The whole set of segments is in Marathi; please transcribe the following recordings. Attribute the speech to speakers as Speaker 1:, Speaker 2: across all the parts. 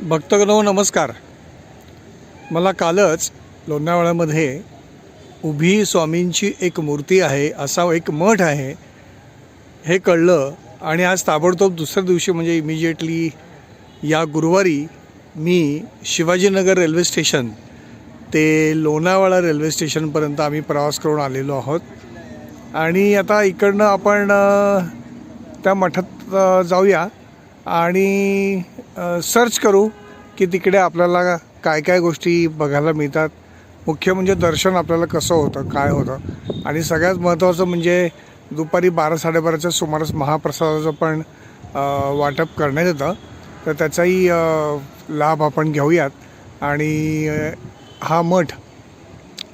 Speaker 1: भक्तगणो नमस्कार. मला कालच लोणावळ्यामध्ये उभी स्वामींची एक मूर्ती आहे असा एक मठ आहे. हे कळलं आणि आज ताबडतोब दुसऱ्या दिवशी म्हणजे इमिजिएटली या गुरुवारी मी शिवाजीनगर रेल्वे स्टेशन ते लोणावळा रेल्वे स्टेशनपर्यंत आम्ही प्रवास करून आलेलो आहोत. आणि आता इकडनं आपण त्या मठात जाऊया. आणि सर्च करू की तिकडे आपल्याला काय काय गोष्टी बघायला मिळतात. मुख्य म्हणजे दर्शन आपल्याला कसं होतं काय होतं. आणि सगळ्यात महत्त्वाचं म्हणजे दुपारी बारा साडेबाराच्या सुमारास महाप्रसादाचं पण वाटप करण्यात येतं. तर त्याचाही लाभ आपण घेऊयात. आणि हा मठ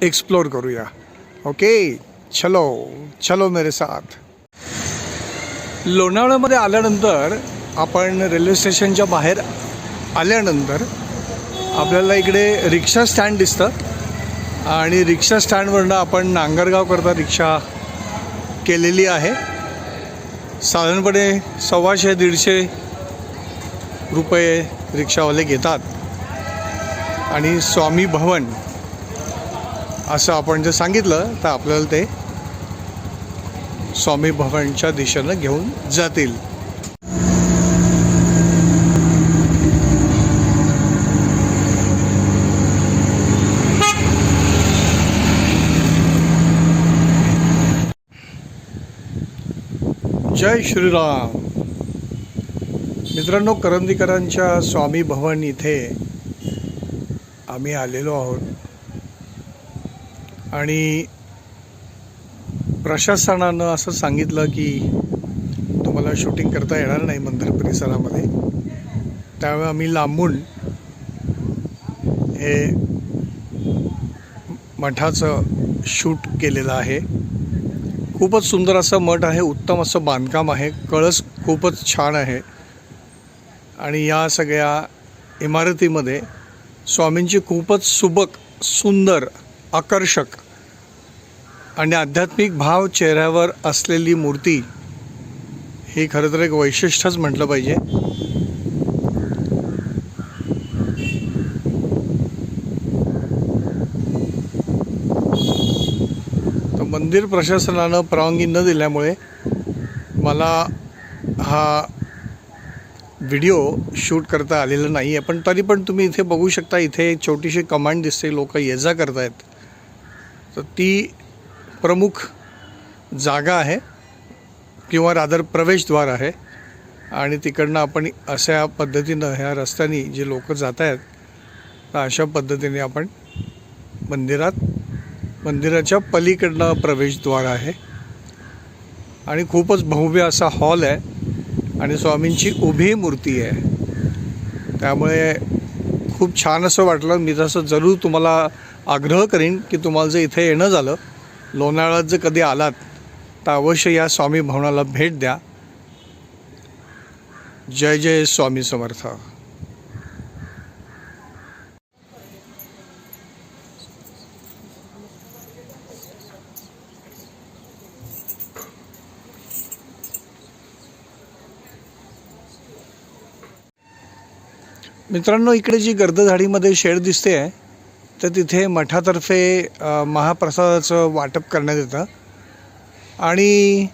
Speaker 1: एक्सप्लोर करूया. ओके? चलो. चलो मेरे साथ. लोणावळ्यामध्ये आल्यानंतर आपण रेल्वे स्टेशनच्या बाहेर आल्यानंतर आपल्याला इकडे रिक्षा स्टँड दिसतं. आणि रिक्षा स्टँडवरनं आपण नांगरगावकरता रिक्षा केलेली आहे. साधारणपणे सव्वाशे दीडशे रुपये रिक्षावाले घेतात. आणि स्वामी भवन असं आपण जर सांगितलं तर आपल्याला ते स्वामी भवनच्या दिशेनं घेऊन जातील. जय श्रीराम. मित्रांनो करंदीकरांच्या स्वामी भवन इथे आम्ही आलेलो आहोत. आणि प्रशासनानं असं सांगितलं की तुम्हाला शूटिंग करता येणार नाही मंदिर परिसरामध्ये. त्यामुळे आम्ही लांबून हे मठाचं शूट केलेलं आहे. खूपच सुंदर असं मठ आहे उत्तम असं बांधकाम आहे कळस खूपच छान आहे. आणि या सगळ्या इमारतीमध्ये स्वामींची खूपच सुबक सुंदर आकर्षक आणि आध्यात्मिक भाव चेहऱ्यावर असलेली मूर्ती ही खरं तर एक वैशिष्ट्यच म्हटलं पाहिजे. मंदिर प्रशासनानं परवानगी न दिल्यामुळे मला हा व्हिडिओ शूट करता आलेला नाही आहे पण तरी पण तुम्ही इथे बघू शकता इथे एक छोटीशी कमांड दिसते लोक ये जा करतायत. तर ती प्रमुख जागा आहे किंवा रादर प्रवेशद्वार आहे. आणि तिकडनं आपण अशा पद्धतीनं ह्या रस्त्याने जे लोक जात आहेत तर अशा पद्धतीने आपण मंदिरात मंदिराच्या पलीकडनं प्रवेशद्वार आहे. आणि खूपच भव्य असा हॉल आहे. आणि स्वामींची उभी मूर्ती आहे. त्यामुळे खूप छान असं वाटलं. मी तसं जरूर तुम्हाला आग्रह करीन की तुम्हाला जर इथे येणं झालं लोणाळ्यात जर कधी आलात तर अवश्य या स्वामी भवनाला भेट द्या. जय जय स्वामी समर्थ. मित्रांनो इकडे जी गर्दझाडीमध्ये शेड दिसते आहे तर तिथे मठातर्फे महाप्रसादाचं वाटप करण्यात येतं. आणि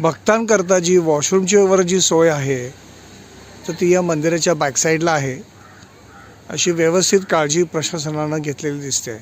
Speaker 1: भक्तांकरता जी वॉशरूमची वर जी सोय आहे तर ती या मंदिराच्या बॅकसाईडला आहे. अशी व्यवस्थित काळजी प्रशासनानं घेतलेली दिसते